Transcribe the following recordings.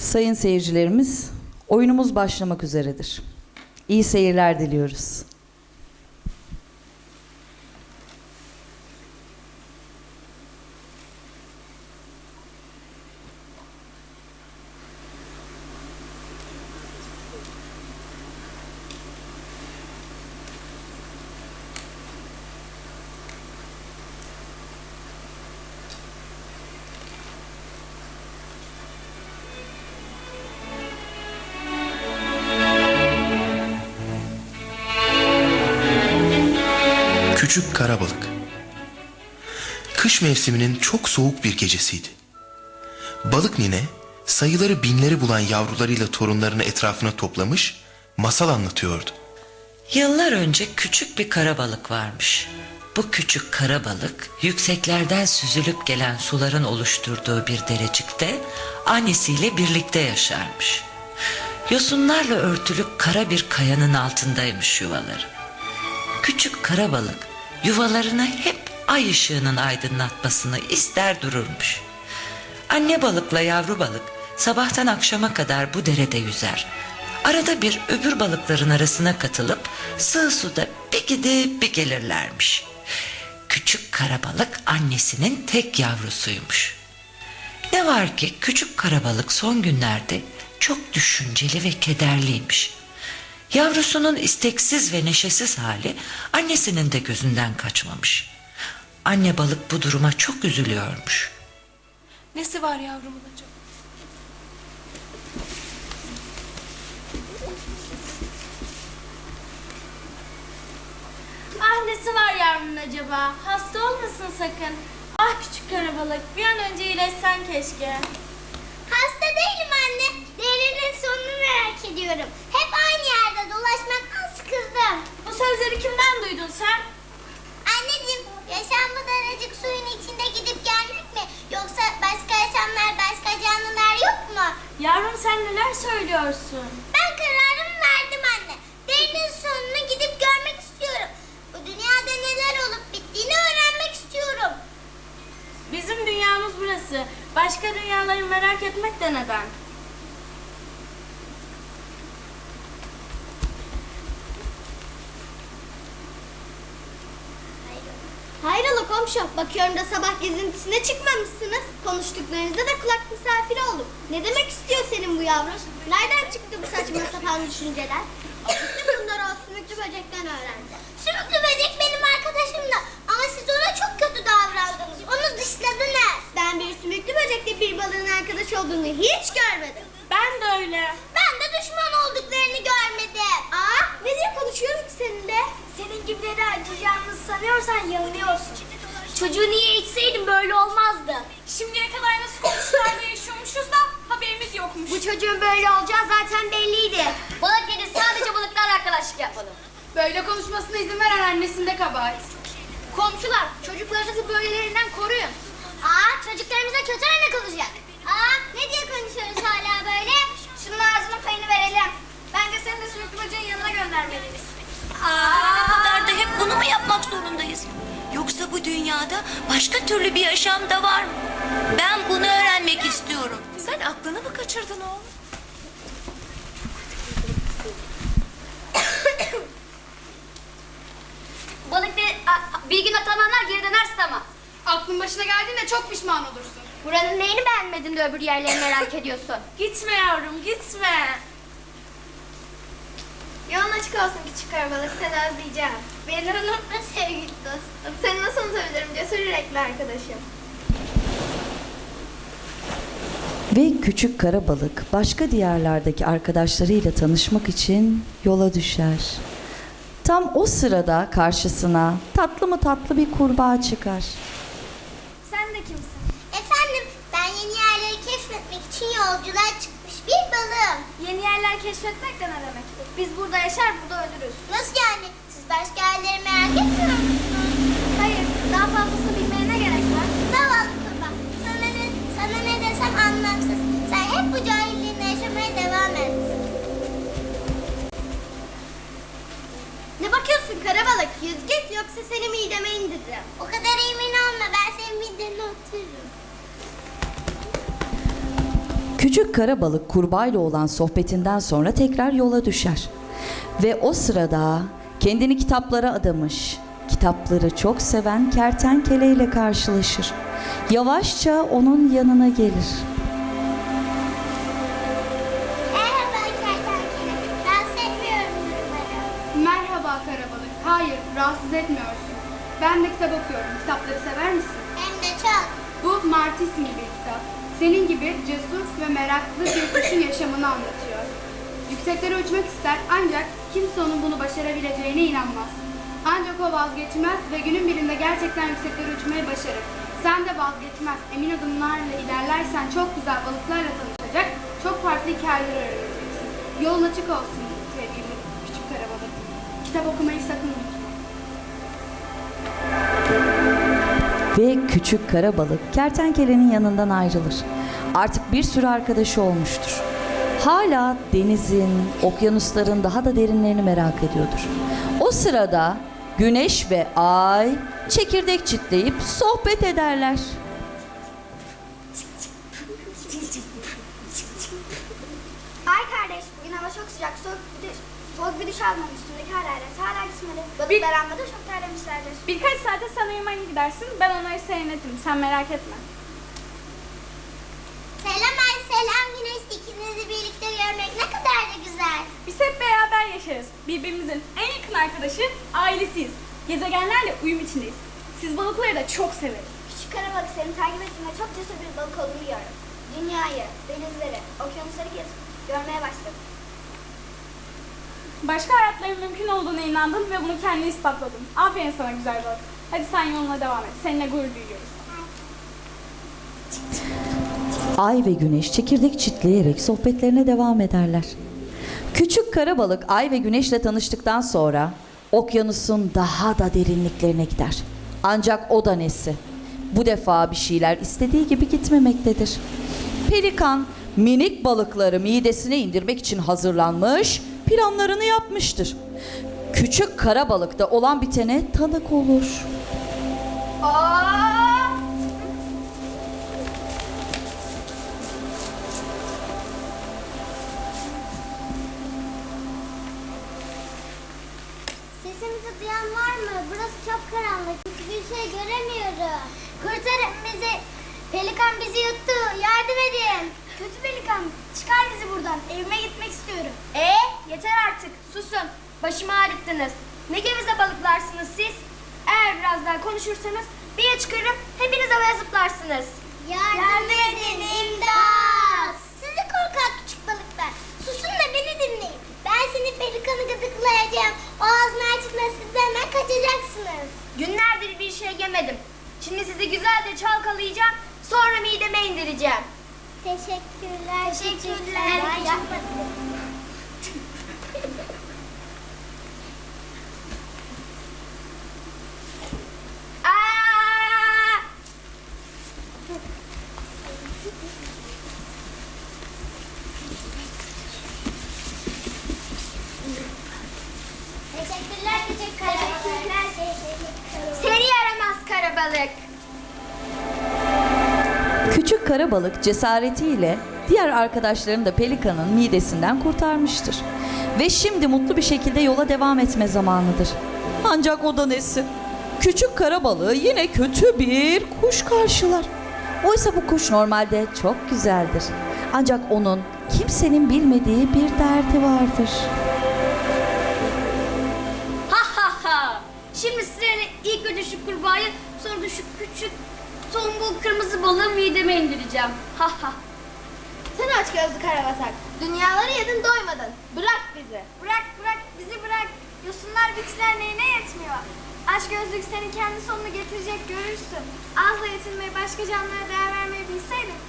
Sayın seyircilerimiz, oyunumuz başlamak üzeredir. İyi seyirler diliyoruz. Küçük Karabalık Kış mevsiminin çok soğuk bir gecesiydi. Balık nine sayıları binleri bulan yavrularıyla torunlarını etrafına toplamış masal anlatıyordu. Yıllar önce küçük bir karabalık varmış. Bu küçük karabalık yükseklerden süzülüp gelen suların oluşturduğu bir derecikte annesiyle birlikte yaşarmış. Yosunlarla örtülü kara bir kayanın altındaymış yuvaları. Küçük karabalık yuvalarını hep ay ışığının aydınlatmasını ister dururmuş. Anne balıkla yavru balık sabahtan akşama kadar bu derede yüzer. Arada bir öbür balıkların arasına katılıp sığ suda bir gidip bir gelirlermiş. Küçük karabalık annesinin tek yavrusuymuş. Ne var ki küçük karabalık son günlerde çok düşünceli ve kederliymiş. Yavrusunun isteksiz ve neşesiz hali annesinin de gözünden kaçmamış. Anne balık bu duruma çok üzülüyormuş. Nesi var yavrumun acaba? Ah nesi var yavrumun acaba? Hasta olmasın sakın. Ah küçük karabalık bir an önce iyileşsen keşke. Hasta değilim anne. Devrinin sonunu merak ediyorum. Sözleri kimden duydun sen? Anneciğim, yaşam bu daracık suyun içinde gidip gelmek mi? Yoksa başka yaşamlar, başka canlılar yok mu? Yavrum sen neler söylüyorsun? Ben kararımı verdim anne. Derinin sonunu gidip görmek istiyorum. Bu dünyada neler olup bittiğini öğrenmek istiyorum. Bizim dünyamız burası. Başka dünyaları merak etmek de neden? Komşu, bakıyorum da sabah gezintisine çıkmamışsınız. Konuştuklarınıza da kulak misafiri oldum. Ne demek istiyor senin bu yavrum? Nereden çıktı bu saçma sapan düşünceler? Bütün bunları o sümüklü böcekten öğrendi. Sümüklü böcek benim arkadaşım da ama siz ona çok kötü davrandınız. Onu dışladınız. Ben bir sümüklü böcekle bir balığın arkadaş olduğunu hiç görmedim. Ben de öyle. Ben de düşman olduklarını görmedim. Aa, ne diye konuşuyorum ki seninle? Senin gibileri acıyacağını sanıyorsan yanılıyorsun. Çocuğu niye içseydin böyle olmazdı. Şimdiye kadar nasıl komşularla yaşıyormuşuz da haberimiz yokmuş. Bu çocuğun böyle olacağı zaten belliydi. Balık yedi sadece balıklarla arkadaşlık yapalım. Böyle konuşmasına izin veren annesinde kabahat. Komşular çocuklarınızı böylelerinden koruyun. Aa çocuklarımıza kötü örnek olacak. Aa ne diye konuşuyoruz hala böyle? Şunun ağzının payını verelim. Bence seni de böceğin yanına göndermeliyiz. Ne kadar da hep dünyada başka türlü bir yaşam da var mı? Ben bunu öğrenmek istiyorum. Sen aklını mı kaçırdın oğlum? Balıkları bir gün atananlar geri dönerse ama. Aklın başına geldiğinde çok pişman olursun. Buranın neyini beğenmedin de öbür yerleri merak ediyorsun. Gitme yavrum gitme. Yolun açık olsun küçük karabalık seni özleyeceğim. Beni unutma sevgili dostum. Seni nasıl unutabilirim cesur yürekli arkadaşım. Ve küçük kara balık başka diyarlardaki arkadaşlarıyla tanışmak için yola düşer. Tam o sırada karşısına tatlı mı tatlı bir kurbağa çıkar. Sen de kimsin? Efendim ben yeni yerleri keşfetmek için yolculuğa çıkmış balığım. Yeni yerler keşfetmek de ne demek? Biz burada yaşar burada ölürüz. Nasıl yani? Siz başka yerleri merak etmiyor musunuz? Hayır daha fazlasını bilmeye ne gerek var? Zavallı kurbağa. Sana ne, sana ne desem anlamsız. Sen hep bu cahilliğinde yaşamaya devam et. Ne bakıyorsun karabalık? Yüz git yoksa seni mideme indiririm. O kadar emin olma ben senin midene otururum. Küçük kara balık kurbağayla olan sohbetinden sonra tekrar yola düşer. Ve o sırada kendini kitaplara adamış, kitapları çok seven kertenkeleyle karşılaşır. Yavaşça onun yanına gelir. Merhaba kertenkele. Rahatsız etmiyorum umarım. Merhaba karabalık. Hayır, rahatsız etmiyorsun. Ben de kitap okuyorum. Kitapları sever misin? Hem de çok. Bu Mart isimli bir kitap. Senin gibi cesur ve meraklı bir kuşun yaşamını anlatıyor. Yükseklere uçmak ister ancak kimse onun bunu başarabileceğine inanmaz. Ancak o vazgeçmez ve günün birinde gerçekten yükseklere uçmayı başarır. Sen de vazgeçmez, emin adımlarla ilerlersen çok güzel balıklarla tanışacak, çok farklı hikayeler öğreneceksin. Yolun açık olsun sevgili küçük karabalık. Kitap okumayı sakın unutma. Ve küçük kara balık kertenkelenin yanından ayrılır. Artık bir sürü arkadaşı olmuştur. Hala denizin, okyanusların daha da derinlerini merak ediyordur. O sırada güneş ve ay çekirdek çitleyip sohbet ederler. Ay kardeş bugün hava çok sıcak. Soğuk bir soğuk bir duş almam üstündeki hararet. Hala amma da çok terlemişlerdir. Birkaç saate sen uyumaya gidersin, ben onları seyretim. Sen merak etme. Selam ay selam güneş. İkinizi birlikte görmek ne kadar da güzel. Biz hep beraber yaşarız. Birbirimizin en yakın arkadaşı ailesiyiz. Gezegenlerle uyum içindeyiz. Siz balıkları da çok severiz. Küçük karabalık seni takip ettiğinde çok cesur bir balık olduğunu gördüm. Dünyayı, denizleri, okyanusları gezip görmeye başladım. Başka hayatların mümkün olduğuna inandın ve bunu kendine ispatladın. Aferin sana güzel balık. Hadi sen yoluna devam et. Seninle gurur duyuyoruz. Ay ve güneş çekirdek çitleyerek sohbetlerine devam ederler. Küçük kara balık ay ve güneşle tanıştıktan sonra okyanusun daha da derinliklerine gider. Ancak o da nesi? Bu defa bir şeyler istediği gibi gitmemektedir. Pelikan minik balıkları midesine indirmek için hazırlanmış, planlarını yapmıştır. Küçük kara balıkta olan bitene tanık olur. Sesimizi duyan var mı? Burası çok karanlık. Hiçbir şey göremiyorum. Kurtarın bizi. Pelikan bizi yuttu. Yardım edin. Kötü pelikan. Çıkar bizi buradan. Evime gitmek istiyorum. Ee, yeter artık. Susun. Başımı ağrıttınız. Ne geveze balıklarsınız siz? Eğer biraz daha konuşursanız bir ya çıkarıp hepiniz havaya zıplarsınız. Yardım, edin imdat. Sizi korkak küçük balıklar. Susun da beni dinleyin. Ben seni pelikanı gıdıklayacağım. O ağzını açıkla siz de hemen kaçacaksınız. Günlerdir bir şey yemedim. Şimdi sizi güzelce çalkalayacağım. Sonra mideme indireceğim. Teşekkürler. Teşekkürler. Aa! Teşekkürler küçük karabalık. Seni yaramaz karabalık. Küçük kara balık cesaretiyle diğer arkadaşlarını da pelikanın midesinden kurtarmıştır. Ve şimdi mutlu bir şekilde yola devam etme zamanıdır. Ancak o da nesi? Küçük kara balığı yine kötü bir kuş karşılar. Oysa bu kuş normalde çok güzeldir. Ancak onun kimsenin bilmediği bir derdi vardır. Ha ha ha. Şimdi sırayla ilk önce şu kurbağayı sonra da şu küçük tombul kırmızı balığı mideme indireceğim. Ha ha. Sen aç gözlü karabatak. Dünyaları yedin doymadın. Bırak bizi. Bırak bırak bizi bırak. Yosunlar bitkiler neyine yetmiyor. Aç gözlük senin kendi sonunu getirecek görürsün. Azla yetinmeyi başka canlılara değer vermeyi bilseydin.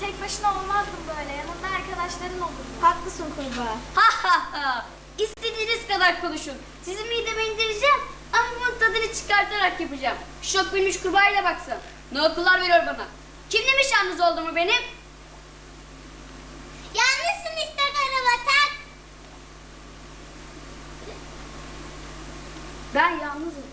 Tek başına olmazdın böyle. Yanında arkadaşların olurdu. Haklısın kurbağa. Ha ha ha. İstediğiniz kadar konuşun. Sizi mideme indireceğim tadını çıkartarak yapacağım. Şok bilmiş kurbağayla baksın. Ne okullar veriyor bana. Kim demiş yalnız olduğumu benim? Yalnızsın işte karabatak. Ben yalnızım.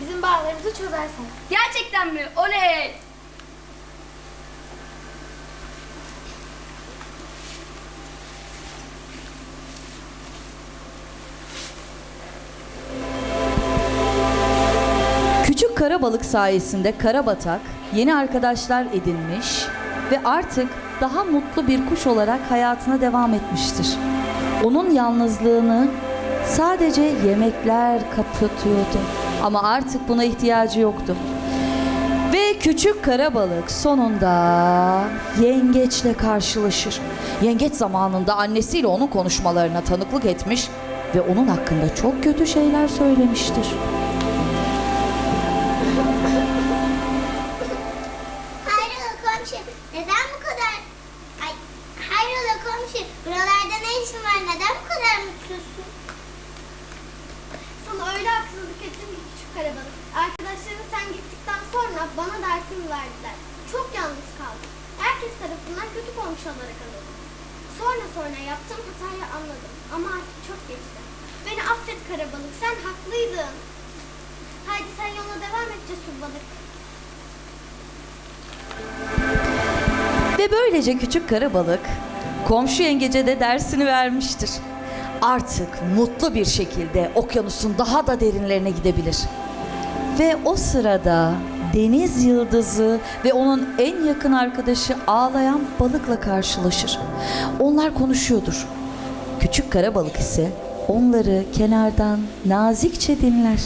Bizim bağlarımızı çözersin. Gerçekten mi? Oley! Küçük kara balık sayesinde Karabatak yeni arkadaşlar edinmiş ve artık daha mutlu bir kuş olarak hayatına devam etmiştir. Onun yalnızlığını sadece yemekler kapatıyordu ama artık buna ihtiyacı yoktu. Ve küçük kara balık sonunda yengeçle karşılaşır. Yengeç zamanında annesiyle onun konuşmalarına tanıklık etmiş ve onun hakkında çok kötü şeyler söylemiştir. Ettim küçük karabalık. Arkadaşların sen gittikten sonra bana dersimi verdiler. Çok yalnız kaldım. Herkes tarafından kötü komşu olarak anıldım. Sonra sonra yaptığım hatayı anladım ama artık çok geçti. Beni affet karabalık, sen haklıydın. Haydi sen yoluna devam et cesur balık. Ve böylece küçük kara balık komşu yengece de dersini vermiştir. Artık mutlu bir şekilde okyanusun daha da derinlerine gidebilir. Ve o sırada deniz yıldızı ve onun en yakın arkadaşı ağlayan balıkla karşılaşır. Onlar konuşuyordur. Küçük kara balık ise onları kenardan nazikçe dinler.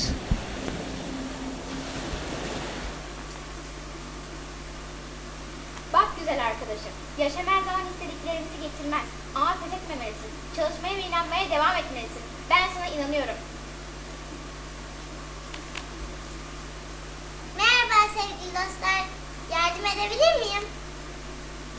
Bak güzel arkadaşım, yaşam her zaman istediklerimizi getirmez. Ama pes etmemelisin. Çalışmaya ve inanmaya devam etmelisin. Ben sana inanıyorum. Merhaba sevgili dostlar. Yardım edebilir miyim?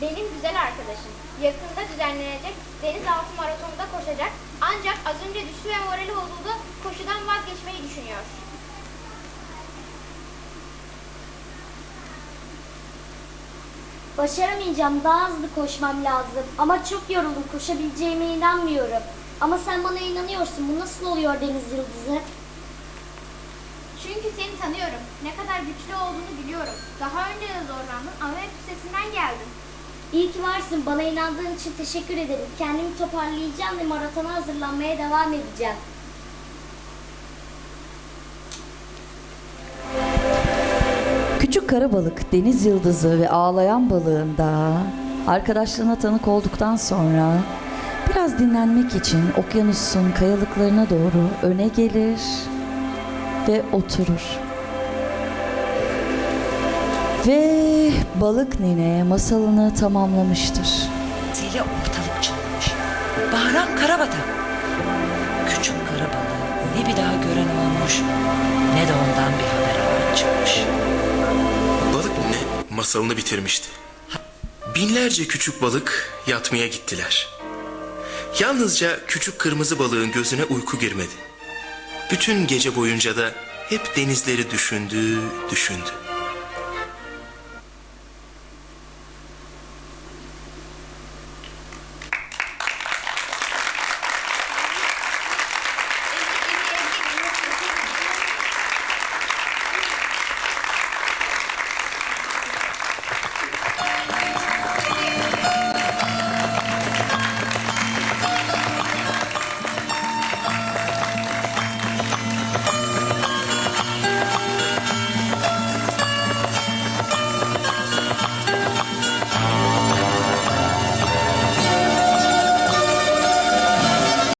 Benim güzel arkadaşım. Yakında düzenlenecek denizaltı maratonunda koşacak. Ancak az önce düştü ve morali bozuldu. Koşudan vazgeçmeyi düşünüyor. Başaramayacağım. Daha hızlı koşmam lazım. Ama çok yoruldum. Koşabileceğime inanmıyorum. Ama sen bana inanıyorsun. Bu nasıl oluyor Deniz Yıldızı? Çünkü seni tanıyorum. Ne kadar güçlü olduğunu biliyorum. Daha önce de zorlandın ama hep üstesinden geldin. İyi ki varsın. Bana inandığın için teşekkür ederim. Kendimi toparlayacağım ve maratona hazırlanmaya devam edeceğim. Küçük kara balık, deniz yıldızı ve ağlayan balığında arkadaşlarına tanık olduktan sonra biraz dinlenmek için okyanusun kayalıklarına doğru öne gelir ve oturur. Ve balık nine masalını tamamlamıştır. Zili ortalık çınlamış. Bağıran karabatak. Küçük kara balığı ne bir daha gören olmuş ne de ondan bir haber masalını bitirmişti. Binlerce küçük balık yatmaya gittiler. Yalnızca küçük kırmızı balığın gözüne uyku girmedi. Bütün gece boyunca da hep denizleri düşündü, düşündü.